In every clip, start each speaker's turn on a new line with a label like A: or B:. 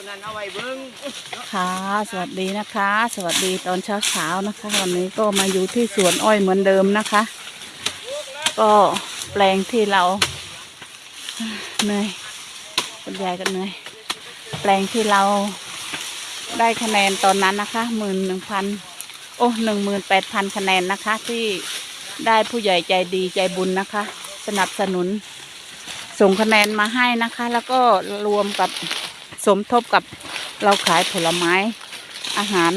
A: ตัวนั้นเอาไว้เบิ้ง
B: ค่ะ สวัสดีนะคะ สวัสดีตอนเช้าเช้านะคะ วันนี้ก็มาอยู่ที่สวนอ้อยเหมือนเดิมนะคะ ก็แปลงที่เราเหนื่อยคุณยายก็เหนื่อยแปลงที่เราได้คะแนนตอนนั้นนะคะหมื่นหนึ่งพันโอ้หนึ่งหมื่นแปดพันคะแนนนะคะ ที่ได้ผู้ใหญ่ใจดีใจบุญนะคะ สนับสนุนส่งคะแนนมาให้นะคะ แล้วก็รวมกับ สมทบกับเราขายผลไม้อาหาร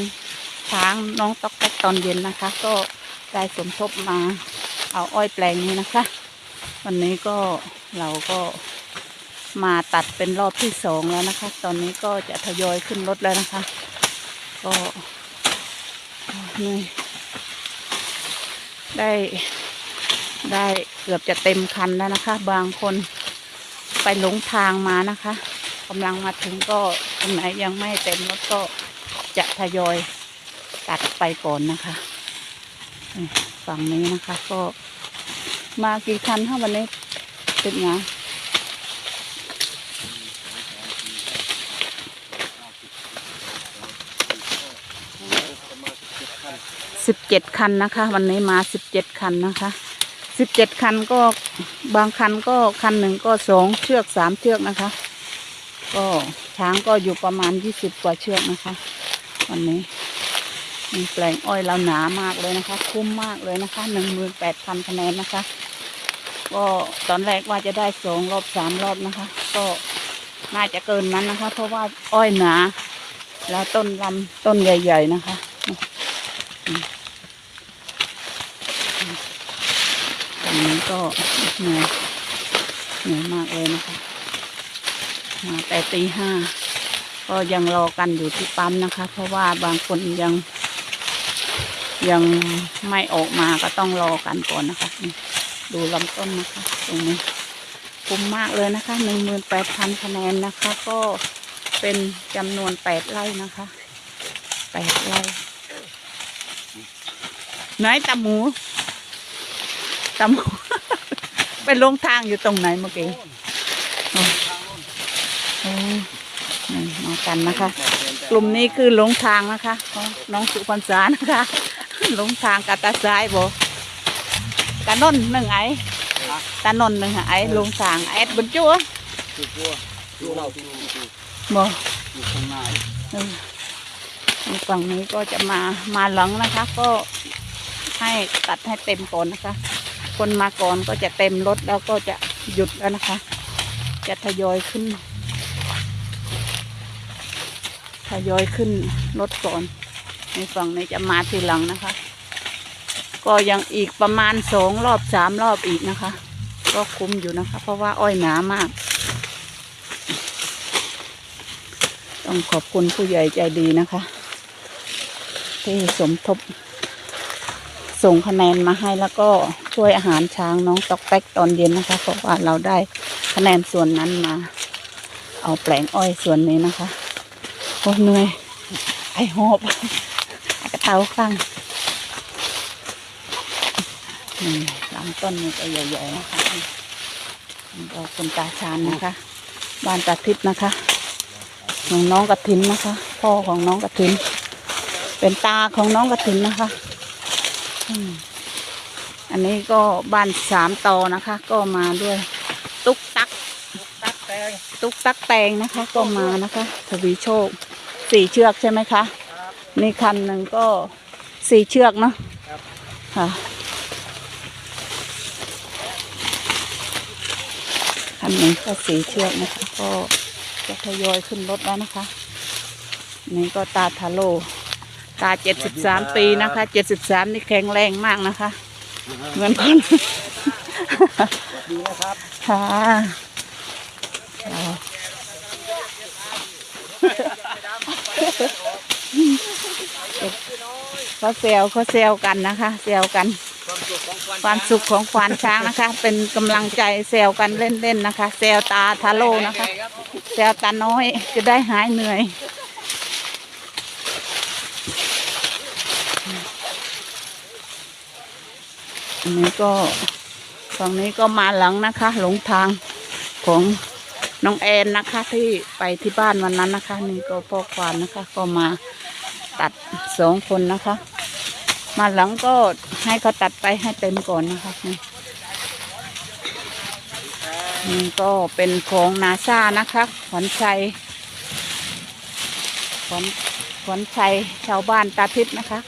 B: ช้างน้องต๊อกแต๊กตอนเย็นนะคะ ก็ได้สมทบมาเอาอ้อยแปลงนี้นะคะ วันนี้ก็เราก็มาตัดเป็นรอบที่สองแล้วนะคะ ตอนนี้ก็จะทยอยขึ้นรถแล้วนะคะ ก็นื่ได้ได้เกือบจะเต็มคันแล้วนะคะ บางคนไปหลงทางมานะคะ กำลังมาถึงก็ตรงไหนยังไม่เต็มรถก็จะทยอยตัดไปก่อนนะคะฝั่งนี้นะคะก็มากี่คันเท่าวันนี้เป็นไงสิบเจ็ดคันนะคะ วันนี้มาสิบเจ็ดคันนะคะสิบเจ็ดคันก็บางคันก็คันหนึ่งก็สองเชือกสามเชือกนะคะ ก็ช้างก็อยู่ประมาณยี่สิบกว่าเชือกนะคะวันนี้มีแปลงอ้อยเราหนามากเลยนะคะ คุ้มมากเลยนะคะหนึ่งหมื่นแปดพันคะแนนนะคะ ก็ตอนแรกว่าจะได้สองรอบสามรอบนะคะ ก็น่าจะเกินนั้นนะคะ เพราะว่าอ้อยหนา แล้วต้นลำต้นใหญ่ ๆนะคะอืมอืมตอนนี้ก็เหนื่อยเหนื่อยมากเลยนะคะ มาแต่ตีห้าก็ยังรอกันอยู่ที่ปั๊มนะคะ เพราะว่าบางคนยัง ยังไม่ออกมาก็ต้องรอกันก่อนนะคะ ดูลำต้นนะคะ ตรงนี้คุ้มมากเลยนะคะหนึ่งหมื่นแปดพันคะแนนนะคะ ก็เป็นจำนวนแปดไร่นะคะแปดไร่ไหนตาหมูตาหมูไปลงทางอยู่ตรงไหนเมื่อกี้ นี่มากันนะคะ กลุ่มนี้คือหลงทางนะคะของน้องสุพรรษานะคะ หลงทางกาตาซ้ายบ่กานนหนึ่งไอ้ตานนหนึ่งไอ้หลงทางไอ้บนจั่ว
A: คือพวกดูเราดูดู
B: บ่
A: ดูข้างใน
B: เออฝั่งนี้ก็จะมามาหลังนะคะ ก็ให้ตัดให้เต็มก่อนนะคะ คนมาก่อนก็จะเต็มรถแล้วก็จะหยุดแล้วนะคะ จะทยอยขึ้น ทยอยขึ้นรถก่อน ในฝั่งในจะมาทีหลังนะคะ ก็ยังอีกประมาณสองรอบสามรอบอีกนะคะ ก็คุ้มอยู่นะคะ เพราะว่าอ้อยหนามาก ต้องขอบคุณผู้ใหญ่ใจดีนะคะ ที่สมทบ ส่งคะแนนมาให้แล้วก็ช่วยอาหารช้างน้องตอกแตกตอนเย็นนะคะเพราะว่าเราได้คะแนนส่วนนั้นมา เอาแปลงอ้อยส่วนนี้นะคะ โอ้เหนื่อย ไอหอบกระเท้าข้งนี่ลำต้นนี่ก็ใหญ่ๆนะคะนี่ก็คุณตาชานนะคะ บ้านตาทิพย์นะคะของน้องกระถินนะคะ พ่อของน้องกระถิน เป็นตาของน้องกระถินนะคะอันนี้ก็บ้านสามตอนะคะ ก็มาด้วย ตุ๊กตัก
A: ตักแตง
B: ตุ๊กตักแตงนะคะ ก็มานะคะทวีโชค สี่เชือกใช่ไหมคะ
A: ครับ
B: นี่คันหนึ่งก็สี่เชือกเนาะ
A: ครับ
B: ค่ะคันหนึ่งก็สี่เชือกนะคะ ก็จะทยอยขึ้นรถแล้วนะคะ นี่ก็ตาทาโล ตาเจ็ดสิบสามปีนะคะเจ็ดสิบสามนี่แข็งแรงมากนะคะ เหมือนคน
A: สวัสดีนะครับ
B: ค่ะเอา เขาเซลเขาเซลกันนะคะเซลกัน
A: ความสุขของควา
B: นช้างนะคะ เป็นกำลังใจเซลกันเล่นๆนะคะเซลตาทาโลนะคะเซลตาน้อยจะได้หายเหนื่อยอันนี้ก็ฝั่งนี้ก็มาหลังนะคะ หลงทางของน้องแอนนะคะ ที่ไปที่บ้านวันนั้นนะคะ นี่ก็พ่อควานนะคะ ก็มาตัดสองคนนะคะ มาหลังก็ให้เขาตัดไปให้เต็มก่อนนะคะนี่นี่ก็เป็นของนาซานะคะขวัญชัยขวัญขวัญชัยชาวบ้านตาทิพย์นะคะ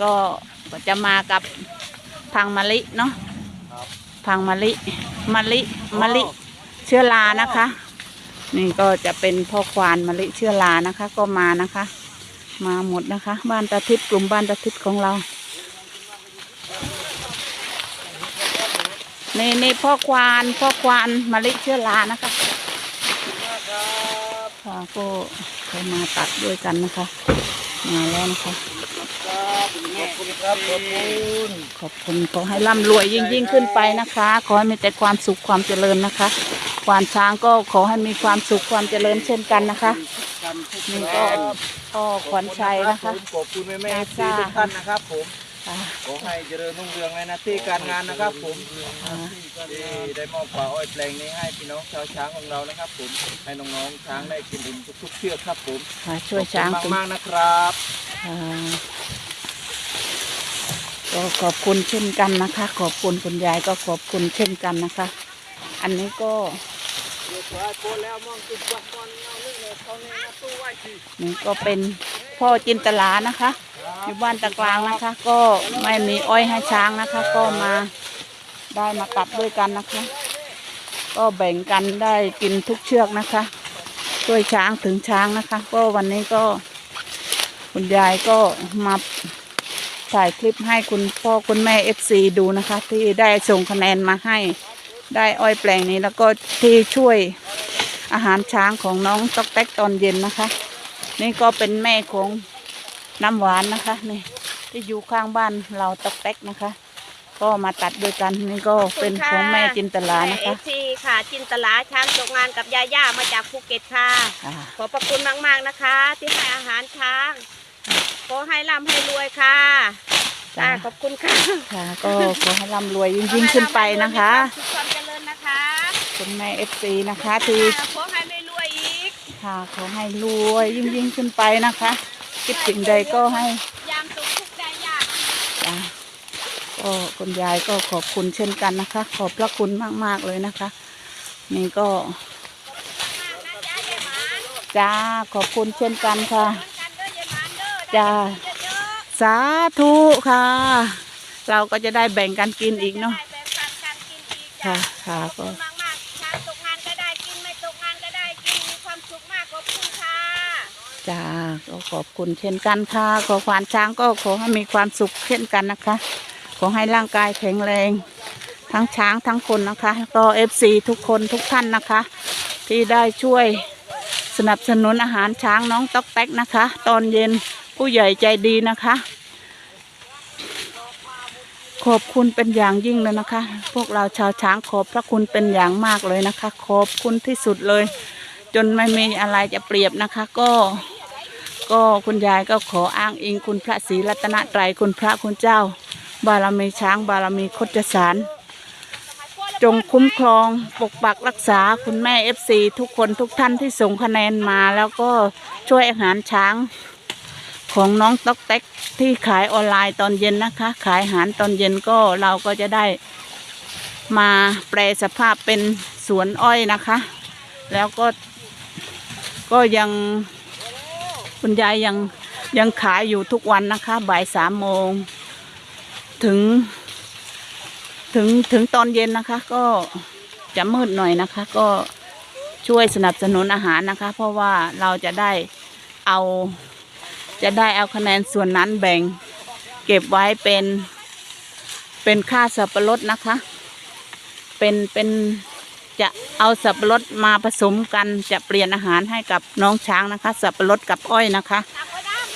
B: ก็ก็จะมากับทางมะลิเนาะทางมะลิมะลิมะลิเชื้อรานะคะ นี่ก็จะเป็นพ่อควานมะลิเชื้อรานะคะ ก็มานะคะ มาหมดนะคะ บ้านตาทิพย์กลุ่มบ้านตาทิพย์ของเรานี่นี่พ่อควานพ่อควานมะลิเชื้อรานะคะค่ะก็เขามาตัดด้วยกันนะคะ มาแล้วนะคะ
A: ครับขอบคุณครับขอบคุณ
B: ขอบคุณขอให้ร่ำรวยยิ่งยิ่งขึ้นไปนะคะ ขอให้มีแต่ความสุขความเจริญนะคะควานช้างก็ขอให้มีความสุขความเจริญเช่นกันนะคะ
A: นทุก
B: นี่
A: ท่า
B: ก็
A: น
B: พ่อขวัญชัยนะคะ
A: ขอบคุณแม่แม่
B: นา
A: ซี
B: ซา
A: ทุกท่านนะครับ ผม
B: ค่ะ
A: ขอให้เจริญรุ่งเรืองในหน้าที่การงานนะครับ ผม
B: ค่ะ
A: ที่ได้มอบป่าอ้อยแปลงนี้ให้พี่น้องชาวช้างของเรานะครับ ผมให้น้องๆช้างได้กินอิ่มทุกๆเชือกครับผม
B: ค่ะช่วยช้าง
A: ขอบ
B: คุ
A: คุณ
B: ณ
A: มากๆนะครับ
B: ค่ะก็ขอบคุณเช่นกันนะคะ ขอบคุณคุณยายก็ขอบคุณเช่นกันนะคะ อันนี้ก็
A: เดี๋ยวขอให้โพสแล้วมองจุดวัดมอน นี่
B: ก็เป็นพ่อจินตลานะคะ อยู่บ้านตะกลางนะคะ ก็ไม่มีอ้อยให้ช้างนะคะ ก็มาได้มาตัดด้วยกันนะคะ ก็แบ่งกันได้กินทุกเชือกนะคะช่วยช้างถึงช้างนะคะ ก็วันนี้ก็คุณยายก็มาถ่ายคลิปให้คุณพ่อคุณแม่เอฟซีดูนะคะ ที่ได้ส่งคะแนนมาให้ได้อ้อยแปลงนี้แล้วก็ที่ช่วย อาหารช้างของน้องต๊อกแต๊กตอนเย็นนะคะ นี่ก็เป็นแม่ของน้ำหวานนะคะนี่ที่อยู่ข้างบ้านเราต๊อกแต๊กนะคะ ก็มาตัดด้วยกันนี่ก็เป็นของแม่จินตลานะคะ
C: เอฟซีค่ะ จินตลาช้างตกงานกับยาย่ามาจากภูเก็ตค่ะ
B: อ่า
C: ขอบพระคุณมากๆนะคะ ที่ให้อาหารช้างขอให้ร่ำให้รวยค่ะ
B: จ้า
C: อ่าขอบคุณค่ะ
B: ค่ะ ก็ขอให้ร่ำรวยยิ่งๆขึ้นไปนะคะ
C: ขอให้ร่ำให้รวยมีความสุขความเจริญนะคะ
B: คุณแม่เอฟซีนะคะที่
C: อ่าขอให้ไม่รวยอีก
B: ค่ะขอให้รวยยิ่งๆขึ้นไปนะคะคิดสิ่งใดก็ให้
C: ยามสุขทุกข์ได้ยาก
B: จ้าก็คุณยายก็ขอบคุณเช่นกันนะคะ ขอบพระคุณมากๆเลยนะคะ นี่ก็
C: มากนะจ๊ะยายหมาน
B: จ้าขอบคุณเช่นกันค่ะ
C: เหมือนกันเด้อยายหมานเด้อ
B: จ้า
C: ได้เยอะ
B: สาธุค่ะ เราก็จะได้แบ่งกันกิน
C: ๆ
B: อีกเนาะ
C: ได้แบ่งปันกันกินอีก
B: ค่ะ
C: จ้ะ
B: ค่ะ
C: ขอบ
B: ก็ จ้าก็ขอบคุณเช่นกันค่ะ ขอควานช้างก็ขอให้มีความสุขเช่นกันนะคะ ขอให้ร่างกายแข็งแรง ทั้งช้างทั้งคนนะคะก็เอฟซีทุกคนทุกท่านนะคะ ที่ได้ช่วยสนับสนุนอาหารช้างน้องต๊อกแต๊กนะคะ ตอนเย็นผู้ใหญ่ใจดีนะคะ ขอบคุณเป็นอย่างยิ่งเลยนะคะ พวกเราชาวช้างขอบพระคุณเป็นอย่างมากเลยนะคะ ขอบคุณที่สุดเลย จนไม่มีอะไรจะเปรียบนะคะก็ ก็คุณยายก็ขออ้างอิงคุณพระศรีรัตนตรัยคุณพระคุณเจ้า บารมีช้างบารมีคดสารจงคุ้มครองปกปักรักษาคุณแม่เอฟซีทุกคนทุกท่านที่ส่งคะแนนมา แล้วก็ช่วยอาหารช้างของน้องต๊อกแต๊กที่ขายออนไลน์ตอนเย็นนะคะ ขายอาหารตอนเย็นก็เราก็จะได้มาแปลสภาพเป็นสวนอ้อยนะคะ แล้วก็ก็ยัง คุณยายยังยังขายอยู่ทุกวันนะคะ บ่ายสามโมง ถึง ถึงถึงตอนเย็นนะคะ ก็จะมืดหน่อยนะคะ ก็ช่วยสนับสนุนอาหารนะคะ เพราะว่าเราจะได้เอา จะได้เอาคะแนนส่วนนั้นแบ่ง เก็บไว้เป็น เป็นค่าสับปะรดนะคะ เป็นเป็น จะเอาสับปะรดมาผสมกันจะเปลี่ยนอาหารให้กับน้องช้างนะคะ สับปะรดกับอ้อยนะคะ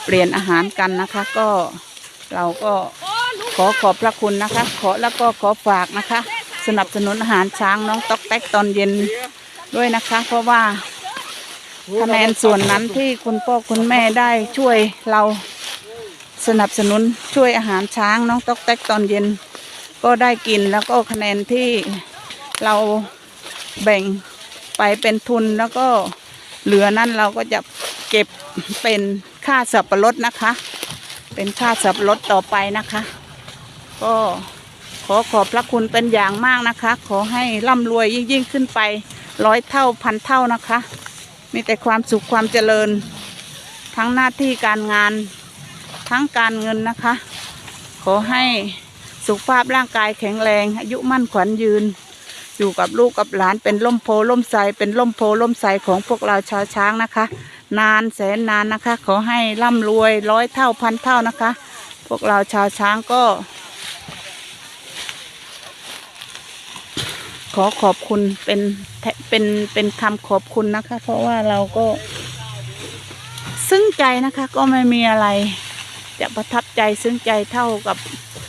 B: เปลี่ยนอาหารกันนะคะ ก็เราก็ขอขอบพระคุณนะคะ ขอแล้วก็ขอฝากนะคะ สนับสนุนอาหารช้างน้องต๊อกแต๊กตอนเย็นด้วยนะคะ เพราะว่าคะแนนส่วนนั้นที่คุณพ่อคุณแม่ได้ช่วยเราสนับสนุนช่วยอาหารช้างน้องต๊อกแต๊กตอนเย็น ก็ได้กินแล้วก็คะแนนที่เรา แบ่งไปเป็นทุนแล้วก็เหลือนั้นเราก็จะเก็บเป็นค่าสับปะรดนะคะ เป็นค่าสับปะรดต่อไปนะคะ ก็ขอขอบพระคุณเป็นอย่างมากนะคะ ขอให้ร่ำรวยยิ่งยิ่งขึ้นไปร้อยเท่าพันเท่านะคะ มีแต่ความสุขความเจริญ ทั้งหน้าที่การงาน ทั้งการเงินนะคะ ขอให้สุขภาพร่างกายแข็งแรง อายุมั่นขวัญยืน อยู่กับลูกกับหลานเป็นล่มโพล่มไทรเป็นล่มโพล่มไทรของพวกเราชาวช้างนะคะ นานแสนนานนะคะ ขอให้ร่ำรวยร้อยเท่าพันเท่านะคะ พวกเราชาวช้างก็ ขอขอบคุณเป็นเป็นเป็นคำขอบคุณนะคะ เพราะว่าเราก็ ซึ้งใจนะคะก็ไม่มีอะไรจะประทับใจซึ้งใจเท่ากับ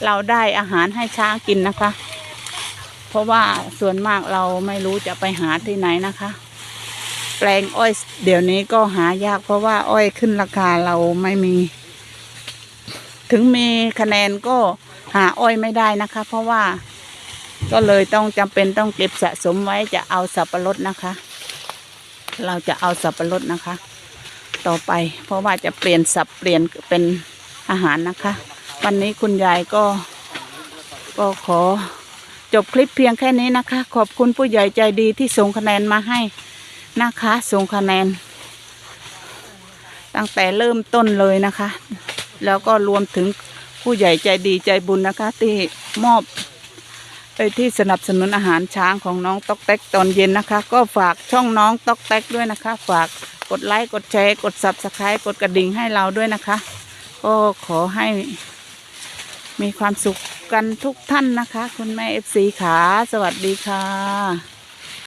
B: เราได้อาหารให้ช้างกินนะคะ เพราะว่าส่วนมากเราไม่รู้จะไปหาที่ไหนนะคะ แปลงอ้อยเดี๋ยวนี้ก็หายาก เพราะว่าอ้อยขึ้นราคาเราไม่มี ถึงมีคะแนนก็หาอ้อยไม่ได้นะคะ เพราะว่าก็เลยต้องจำเป็นต้องเก็บสะสมไว้จะเอาสับปะรดนะคะ เราจะเอาสับปะรดนะคะ ต่อไป เพราะว่าจะเปลี่ยนสับเปลี่ยนเป็นอาหารนะคะ วันนี้คุณยายก็ก็ขอ จบคลิปเพียงแค่นี้นะคะ ขอบคุณผู้ใหญ่ใจดีที่ส่งคะแนนมาให้นะคะ ส่งคะแนน ตั้งแต่เริ่มต้นเลยนะคะ แล้วก็รวมถึงผู้ใหญ่ใจดีใจบุญนะคะ ที่มอบไปที่สนับสนุนอาหารช้างของน้องต๊อกแต๊กตอนเย็นนะคะ ก็ฝากช่องน้องต๊อกแต๊กด้วยนะคะ ฝากกดไลค์กดแชร์กดซับสไครต์กดกระดิ่งให้เราด้วยนะคะ ก็ขอให้มีความสุข กันทุกท่านนะคะ คุณแม่เอฟซีขา สวัสดีค่ะ